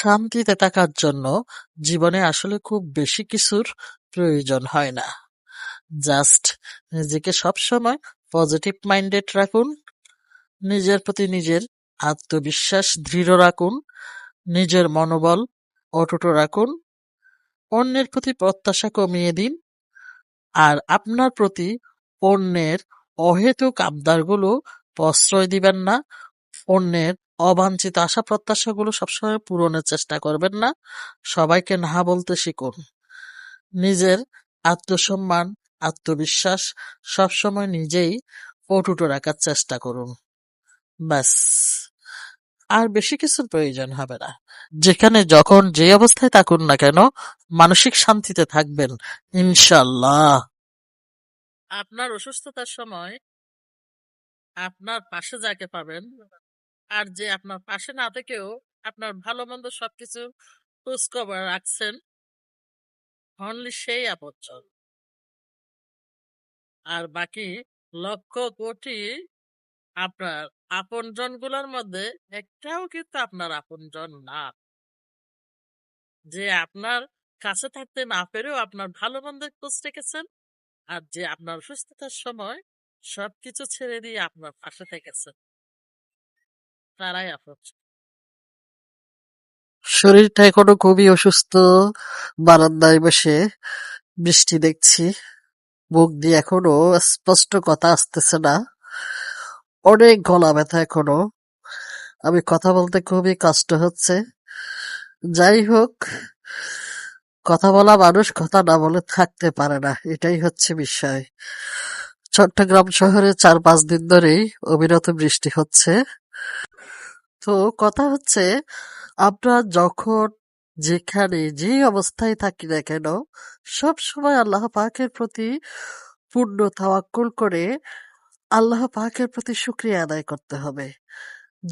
শান্তিতে থাকার জন্য জীবনে আসলে খুব বেশি কিছুর প্রয়োজন হয় না। জাস্ট নিজেকে সবসময় পজিটিভ মাইন্ডেড রাখুন, নিজের প্রতি নিজের আত্মবিশ্বাস দৃঢ় রাখুন, নিজের মনোবল অটুট রাখুন, অন্যের প্রতি প্রত্যাশা কমিয়ে দিন, আর আপনার প্রতি অন্যের অহেতুক আবদারগুলো প্রশ্রয় দিবেন না, অন্যের অবাঞ্ছিত আশা প্রত্যাশাগুলো সবসময় পূরণের চেষ্টা করবেন না, সবাইকে না বলতে শিখুন। নিজের আত্মসম্মান, আত্মবিশ্বাস সবসময় নিজেই অটুট রাখার চেষ্টা করুন। ব্যাস আর বেশি কিছুর প্রয়োজন হবে না। যেখানে যখন যে অবস্থায় থাকুন না কেন মানসিক শান্তিতে থাকবেন ইনশাল্লাহ। আপনার অসুস্থতার সময় আপনার পাশে যাকে পাবেন আর যে আপনার পাশে না থেকেও আপনার ভালো মন্দ সবকিছু খোঁজ খবর রাখছেন অনলি সেই আপনজন আর বাকি লক্ষ কোটি আপনার আপনজনগুলোর মধ্যে একটাও কিন্তু আপনার আপনজন না। যে আপনার কাছে থাকতে না পেরেও আপনার ভালো মন্দের খোঁজ রেখেছেন আর যে আপনার অসুস্থতার সময় সবকিছু ছেড়ে দিয়ে আপনার পাশে থেকেছেন। তারাই আপন শরীরটা এখনও খুবই অসুস্থ, বারান্দায় বসে বৃষ্টি দেখছি, মুখ দিয়ে এখনও স্পষ্ট কথা আসতেছে না। অনেক গলা ব্যথা এখনও। আমি কথা বলতে খুবই কষ্ট হচ্ছে। যাই হোক, কথা বলা মানুষ কথা না বলে থাকতে পারে না, এটাই হচ্ছে বিষয়। চট্টগ্রাম শহরে চার পাঁচ দিন ধরেই অবিরত বৃষ্টি হচ্ছে। তো কথা হচ্ছে, আমরা যখন যেখানে যে অবস্থায় থাকি না কেন, সব সময় আল্লাহ পাকের প্রতি পূর্ণ তাওয়াক্কুল করে আল্লাহ পাকের প্রতি শুক্রিয়া আদায় করতে হবে।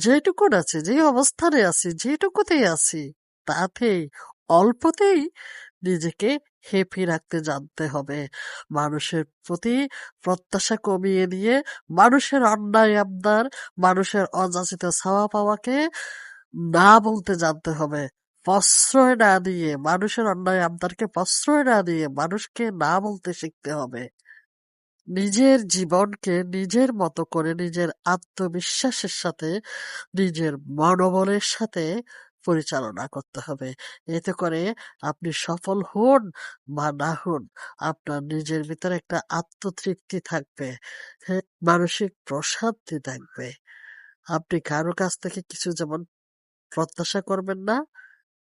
যেটুকুন আছে যে অবস্থানে আছি, যেটুকুতেই আছি, তাতেই, অল্পতেই নিজেকে হেপি রাখতে জানতে হবে। মানুষের প্রতি প্রত্যাশা কমিয়ে নিয়ে মানুষের অন্যায় আবদার মানুষের অযাচিত ছাওয়া পাওয়াকে না বলতে জানতে হবে। প্রশ্রয় না দিয়ে, মানুষের অন্যায় আবদারকে প্রশ্রয় না দিয়ে মানুষকে না বলতে শিখতে হবে। নিজের জীবনকে নিজের মতো করে নিজের আত্মবিশ্বাসের সাথে, নিজের মনোবলের সাথে পরিচালনা করতে হবে। এতে করে আপনি সফল হন বা না হন আপনার নিজের ভিতরে একটা আত্মতৃপ্তি থাকবে হ্যাঁ, মানসিক প্রশান্তি থাকবে। আপনি কারও কাছ থেকে কিছু যেমন প্রত্যাশা করবেন না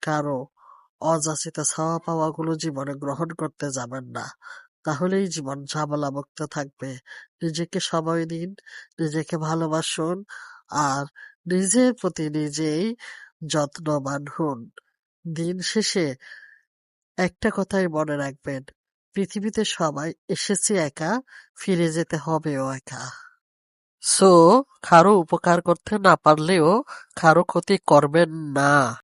কারও অযাচিত ছাওয়া পাওয়াগুলো জীবনে গ্রহণ করতে যাবেন না। তাহলেই জীবন ঝামেলা ঝামেলামুক্ত থাকবে। নিজেকে সময় দিন নিজেকে ভালোবাসুন আর নিজের প্রতি নিজেই যত্নবান হন। দিন শেষে একটা কথাই মনে রাখবেন, পৃথিবীতে সবাই এসেছে একা, ফিরে যেতে হবেও একা। সো, কারও উপকার করতে না পারলেও কারও ক্ষতি করবেন না।